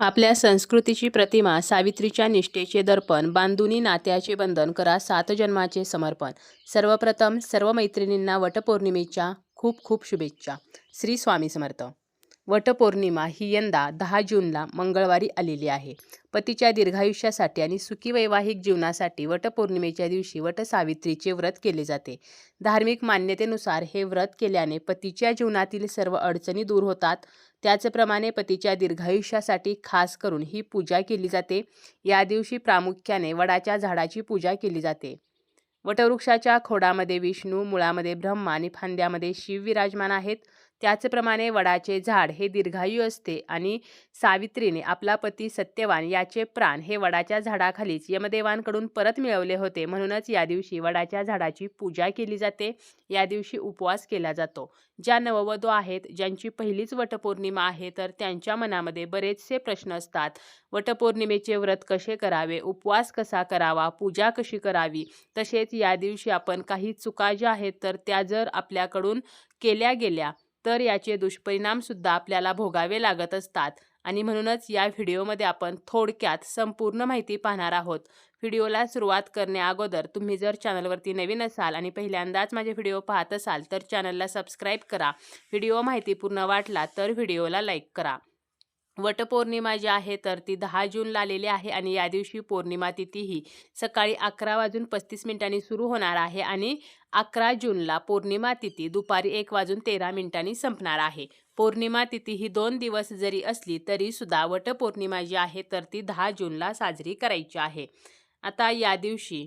आपल्या संस्कृतीची प्रतिमा सावित्रीच्या निष्ठेचे दर्पण बांधुनी नात्याचे बंधन करा सात जन्माचे समर्पण. सर्वप्रथम सर्व मैत्रिणींना वटपौर्णिमेच्या खूप खूप शुभेच्छा. श्री स्वामी समर्थ. वटपौर्णिमा ही यंदा दहा जूनला मंगळवारी आलेली आहे. पतीच्या दीर्घायुष्यासाठी आणि सुखी वैवाहिक जीवनासाठी वटपौर्णिमेच्या दिवशी वटसावित्रीचे व्रत केले जाते. धार्मिक मान्यतेनुसार हे व्रत केल्याने पतीच्या जीवनातील सर्व अडचणी दूर होतात. त्याचप्रमाणे पतीच्या दीर्घायुष्यासाठी खास करून ही पूजा केली जाते. या दिवशी प्रामुख्याने वडाच्या झाडाची पूजा केली जाते. वटवृक्षाच्या खोडामध्ये विष्णू मुळामध्ये ब्रह्मा आणि फांद्यामध्ये शिव विराजमान आहेत. त्याचप्रमाणे वडाचे झाड हे दीर्घायू असते आणि सावित्रीने आपला पती सत्यवान याचे प्राण हे वडाच्या झाडाखालीच यमदेवांकडून परत मिळवले होते. म्हणूनच या दिवशी वडाच्या झाडाची पूजा केली जाते. या दिवशी उपवास केला जातो. ज्या नववधू आहेत ज्यांची पहिलीच वटपौर्णिमा आहे तर त्यांच्या मनामध्ये बरेचसे प्रश्न असतात. वटपौर्णिमेचे व्रत कसे करावे? उपवास कसा करावा? पूजा कशी करावी? तसेच या दिवशी आपण काही चुका ज्या आहेत तर त्या जर आपल्याकडून केल्या गेल्या तर याचे दुष्परिणामसुद्धा आपल्याला भोगावे लागत असतात. आणि म्हणूनच या व्हिडिओमध्ये आपण थोडक्यात संपूर्ण माहिती पाहणार आहोत. व्हिडिओला सुरुवात करण्याअगोदर तुम्ही जर चॅनलवरती नवीन असाल आणि पहिल्यांदाच माझे व्हिडिओ पाहत असाल तर चॅनलला सबस्क्राईब करा. व्हिडिओ माहितीपूर्ण वाटला तर व्हिडिओला लाईक करा. वटपौर्णिमा जी आहे तर ती दहा जूनला आलेली आहे आणि या दिवशी पौर्णिमा तिथी ही सकाळी अकरा वाजून पस्तीस मिनिटांनी सुरू होणार आहे आणि अकरा जूनला पौर्णिमा तिथी दुपारी एक वाजून तेरा मिनिटांनी संपणार आहे. पौर्णिमा तिथी ही दोन दिवस जरी असली तरी सुद्धा वटपौर्णिमा जी आहे तर ती दहा जूनला साजरी करायची आहे. आता या दिवशी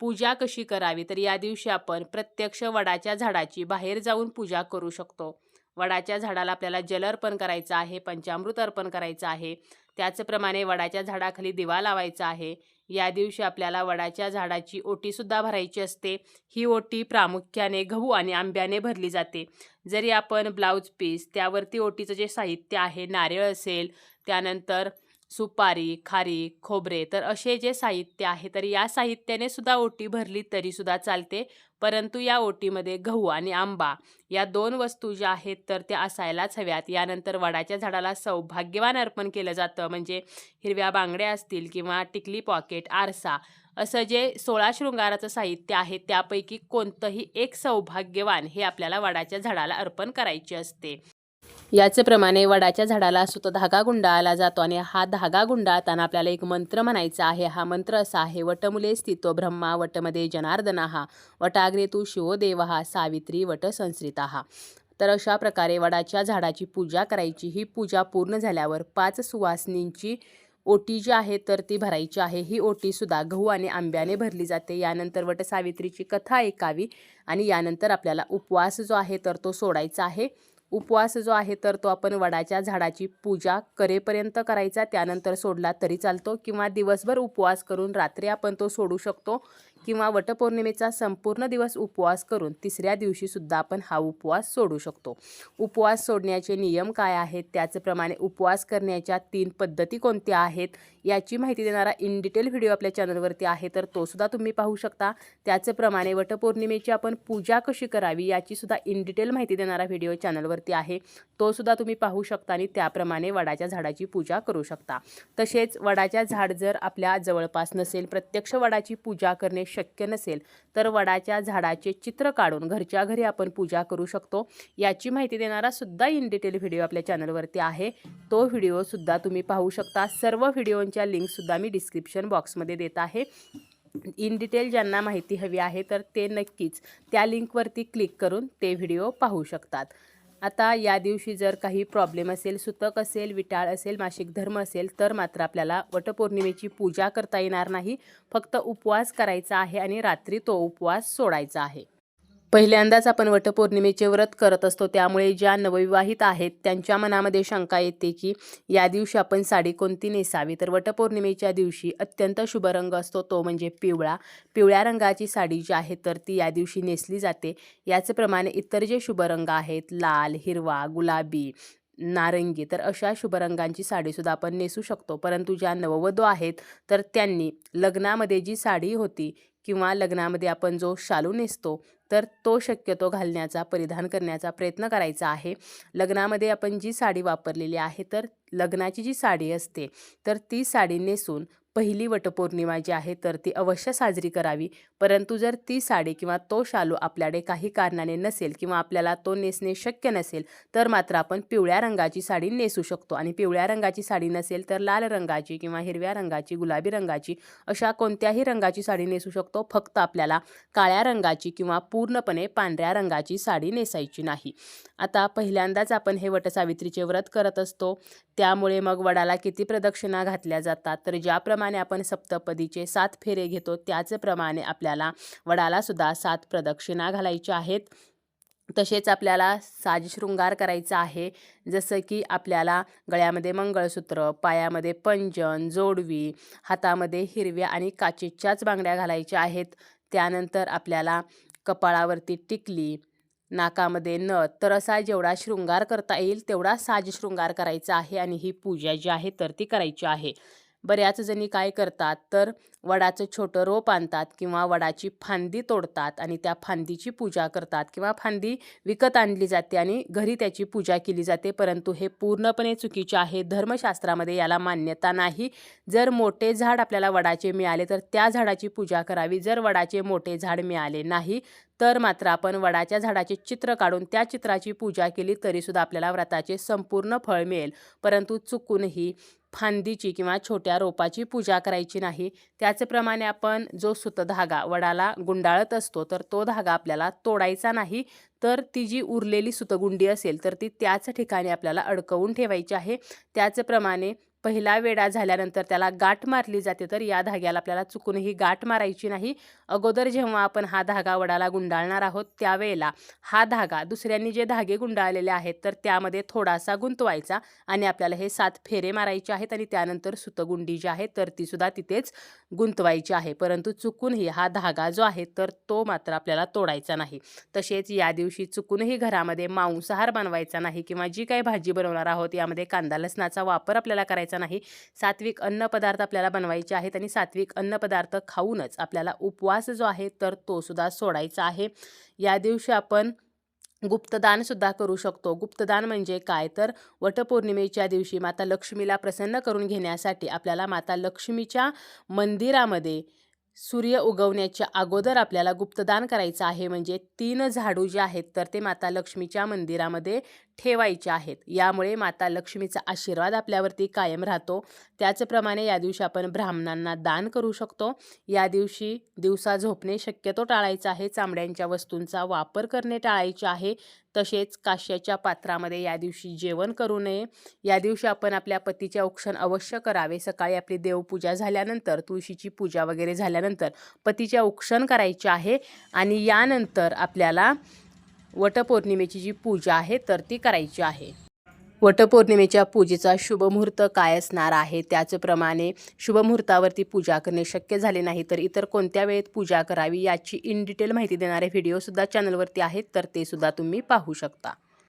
पूजा कशी करावी? तर या दिवशी आपण प्रत्यक्ष वडाच्या झाडाची बाहेर जाऊन पूजा करू शकतो. वडाच्या झाडाला आपल्याला जल अर्पण करायचं आहे पंचामृत अर्पण करायचं आहे. त्याचप्रमाणे वडाच्या झाडाखाली दिवा लावायचा आहे. या दिवशी आपल्याला वडाच्या झाडाची ओटीसुद्धा भरायची असते. ही ओटी प्रामुख्याने गहू आणि आंब्याने भरली जाते. जरी आपण ब्लाऊज पीस त्यावरती ओटीचं जे साहित्य आहे नारळ असेल त्यानंतर सुपारी खारी खोबरे तर असे जे साहित्य आहे तर या साहित्याने सुद्धा ओटी भरली तरीसुद्धा चालते. परंतु या ओटीमध्ये गहू आणि आंबा या दोन वस्तू ज्या आहेत तर त्या असायलाच हव्यात. यानंतर वडाच्या झाडाला सौभाग्यवान अर्पण केलं जातं. म्हणजे हिरव्या बांगड्या असतील किंवा टिकली पॉकेट आरसा असं जे सोळा शृंगाराचं साहित्य आहे त्यापैकी कोणतंही एक सौभाग्यवान हे आपल्याला वडाच्या झाडाला अर्पण करायचे असते. याचप्रमाणे वडाच्या झाडाला सुत धागा गुंडाळला जातो आणि हा धागा गुंडाळताना आपल्याला एक मंत्र म्हणायचा आहे. हा मंत्र असा आहे वटमुले स्थितो ब्रह्मा वटमध्ये जनार्दना हा वटाग्रे तू शिवो देव हा सावित्री वट संस्कृता हा तर अशा प्रकारे वडाच्या झाडाची पूजा करायची. ही पूजा पूर्ण झाल्यावर पाच सुवासनींची ओटी जी आहे तर ती भरायची आहे. ही ओटीसुद्धा गहू आणि आंब्याने भरली जाते. यानंतर वटसावित्रीची कथा ऐकावी आणि यानंतर आपल्याला उपवास जो आहे तर तो सोडायचा आहे. उपवास जो आहे तर तो आपण वडाच्या झाडाची पूजा करेपर्यंत करायचा. त्यानंतर सोडला तरी चालतो किंवा दिवसभर उपवास करून रात्री आपण तो सोडू शकतो. किंवा वटपौर्णिमेचा संपूर्ण दिवस उपवास करून तिसऱ्या दिवशीसुद्धा आपण हा उपवास सोडू शकतो. उपवास सोडण्याचे नियम काय आहेत? त्याचप्रमाणे उपवास करण्याच्या तीन पद्धती कोणत्या आहेत? याची माहिती देणारा इन डिटेल व्हिडिओ आपल्या चॅनलवरती आहे तर तोसुद्धा तुम्ही पाहू शकता. त्याचप्रमाणे वटपौर्णिमेची आपण पूजा कशी करावी याचीसुद्धा इन डिटेल माहिती देणारा व्हिडिओ चॅनलवरती आहे. तोसुद्धा तुम्ही पाहू शकता आणि त्याप्रमाणे वडाच्या झाडाची पूजा करू शकता. तसेच वडाच्या झाड जर आपल्या जवळपास नसेल प्रत्यक्ष वडाची पूजा करणे शक्य नसेल तर वडाच्या झाडाचे चित्र काढून घरच्या घरी आपण पूजा करू शकतो. याची माहिती देणारा सुद्धा इन डिटेल व्हिडिओ आपल्या चॅनलवरती आहे. तो व्हिडिओसुद्धा तुम्ही पाहू शकता. सर्व व्हिडिओंच्या लिंकसुद्धा मी डिस्क्रिप्शन बॉक्समध्ये देत आहे. इन डिटेल ज्यांना माहिती हवी आहे तर ते नक्कीच त्या लिंकवरती क्लिक करून ते व्हिडिओ पाहू शकतात. आता या दिवशी जर काही प्रॉब्लेम असेल सुतक असेल विटाळ असेल मासिक धर्म असेल तर मात्र आपल्याला वटपौर्णिमेची पूजा करता येणार नाही. फक्त उपवास करायचा आहे आणि रात्री तो उपवास सोडायचा आहे. पहिल्यांदाच आपण वटपौर्णिमेचे व्रत करत असतो. त्यामुळे ज्या नवविवाहित आहेत त्यांच्या मनामध्ये शंका येते की या दिवशी आपण साडी कोणती नेसावी? तर वटपौर्णिमेच्या दिवशी अत्यंत शुभ रंग असतो. तो म्हणजे पिवळा. पिवळ्या रंगाची साडी जी आहे तर ती या दिवशी नेसली जाते. याचप्रमाणे इतर जे शुभ रंग आहेत लाल हिरवा गुलाबी नारंगी तर अशा शुभ रंगांची साडीसुद्धा आपण नेसू शकतो. परंतु ज्या नववधू आहेत तर त्यांनी लग्नामध्ये जी साडी होती किंवा लग्नामध्ये आपण जो शालू नेसतो तर तो शक्यतो घालण्याचा परिधान करण्याचा प्रयत्न करायचा आहे. लग्नामध्ये आपण जी साडी वापरलेली आहे तर लग्नाची जी साडी असते तर ती साडी नेसून पहिली वटपौर्णिमा जी आहे तर ती अवश्य साजरी करावी. परंतु जर ती साडी किंवा तो शालू आपल्याकडे काही कारणाने नसेल किंवा आपल्याला तो नेसणे शक्य नसेल तर मात्र आपण पिवळ्या रंगाची साडी नेसू शकतो. आणि पिवळ्या रंगाची साडी नसेल तर लाल रंगाची किंवा हिरव्या रंगाची गुलाबी रंगाची अशा कोणत्याही रंगाची साडी नेसू शकतो. फक्त आपल्याला काळ्या रंगाची किंवा पूर्णपणे पांढऱ्या रंगाची साडी नेसायची नाही. आता पहिल्यांदाच आपण हे वटसावित्रीचे व्रत करत असतो. त्यामुळे मग वडाला किती प्रदक्षिणा घातल्या जातात? तर ज्याप्रमाणे आपण सप्तपदीचे सात फेरे घेतो त्याचप्रमाणे आपल्याला वडालासुद्धा सात प्रदक्षिणा घालायच्या आहेत. तसेच आपल्याला साजशृंगार करायचा आहे जसं की आपल्याला गळ्यामध्ये मंगळसूत्र पायामध्ये पंजन जोडवी हातामध्ये हिरव्या आणि काचेच्याच बांगड्या घालायच्या आहेत. त्यानंतर आपल्याला कपाळावरती टिकली नाकामध्ये नथ तर असा जेवढा शृंगार करता येईल तेवढा साजशृंगार करायचा आहे आणि ही पूजा जी आहे तर ती करायची आहे. बऱ्याच जणी काय करतात तर वडाचं छोटं रोप आणतात किंवा वडाची फांदी तोडतात आणि त्या फांदीची पूजा करतात किंवा फांदी विकत आणली जाते आणि घरी त्याची पूजा केली जाते. परंतु हे पूर्णपणे चुकीचे आहे. धर्मशास्त्रामध्ये याला मान्यता नाही. जर मोठे झाड आपल्याला वडाचे मिळाले तर त्या झाडाची पूजा करावी. जर वडाचे मोठे झाड मिळाले नाही तर मात्र आपण वडाच्या झाडाचे चित्र काढून त्या चित्राची पूजा केली तरीसुद्धा आपल्याला व्रताचे संपूर्ण फळ मिळेल. परंतु चुकूनही फांदीची किंवा छोट्या रोपाची पूजा करायची नाही. त्याचप्रमाणे आपण जो सुतधागा वडाला गुंडाळत असतो तर तो धागा आपल्याला तोडायचा नाही. तर ती जी उरलेली सुतगुंडी असेल तर ती त्याच ठिकाणी आपल्याला अडकवून ठेवायची आहे. त्याचप्रमाणे पहिला वेढा झाल्यानंतर त्याला गाठ मारली जाते तर या धाग्याला आपल्याला चुकूनही गाठ मारायची नाही. अगोदर जेव्हा आपण हा धागा वडाला गुंडाळणार आहोत त्यावेळेला हा धागा दुसऱ्यांनी जे धागे गुंडाळलेले आहेत तर त्यामध्ये थोडासा गुंतवायचा आणि आपल्याला हे सात फेरे मारायचे आहेत आणि त्यानंतर सुतगुंडी जी आहे तर तीसुद्धा तिथेच गुंतवायची आहे. परंतु चुकूनही हा धागा जो आहे तर तो मात्र आपल्याला तोडायचा नाही. तसेच या दिवशी चुकूनही घरामध्ये मांसाहार बनवायचा नाही किंवा जी काही भाजी बनवणार आहोत यामध्ये कांदा लसणाचा वापर आपल्याला करायचा नाही. सात्विक अन्नपदार्थ आपल्याला बनवायचे आहेत आणि सात्विक अन्नपदार्थ खाऊनच आपल्याला उपवास जो आहे तर तो सुद्धा सोडायचा आहे. या दिवशी आपण गुप्तदान सुद्धा करू शकतो. गुप्तदान म्हणजे काय? तर वटपौर्णिमेच्या दिवशी माता लक्ष्मीला प्रसन्न करून घेण्यासाठी आपल्याला माता लक्ष्मीच्या मंदिरामध्ये सूर्य उगवण्याच्या अगोदर आपल्याला गुप्तदान करायचं आहे. म्हणजे तीन झाडू जे आहेत तर ते माता लक्ष्मीच्या मंदिरामध्ये ठेवायचे आहेत. यामुळे माता लक्ष्मीचा आशीर्वाद आपल्यावरती कायम राहतो. त्याचप्रमाणे या दिवशी आपण ब्राह्मणांना दान करू शकतो. या दिवशी दिवसा झोपणे शक्यतो टाळायचं आहे. चामड्यांच्या वस्तूंचा वापर करणे टाळायचे आहे. तसेच काश्याच्या पात्रामध्ये या दिवशी जेवण करू नये. या दिवशी आपण आपल्या पतीचे औक्षण अवश्य करावे. सकाळी आपली देवपूजा झाल्यानंतर तुळशीची पूजा वगैरे झाल्या झाल्यानंतर पतीचे औक्षण करायचे आहे आणि यानंतर आपल्याला वटपौर्णिमेची जी पूजा आहे तर ती करायची आहे. वटपौर्णिमेच्या पूजेचा शुभमुहूर्त काय असणार आहे? त्याचप्रमाणे शुभमुहूर्तावरती पूजा करणे शक्य झाले नाही तर इतर कोणत्या वेळेत पूजा करावी याची इन डिटेल माहिती देणारे व्हिडिओसुद्धा चॅनलवरती आहेत तर ते सुद्धा तुम्ही पाहू शकता.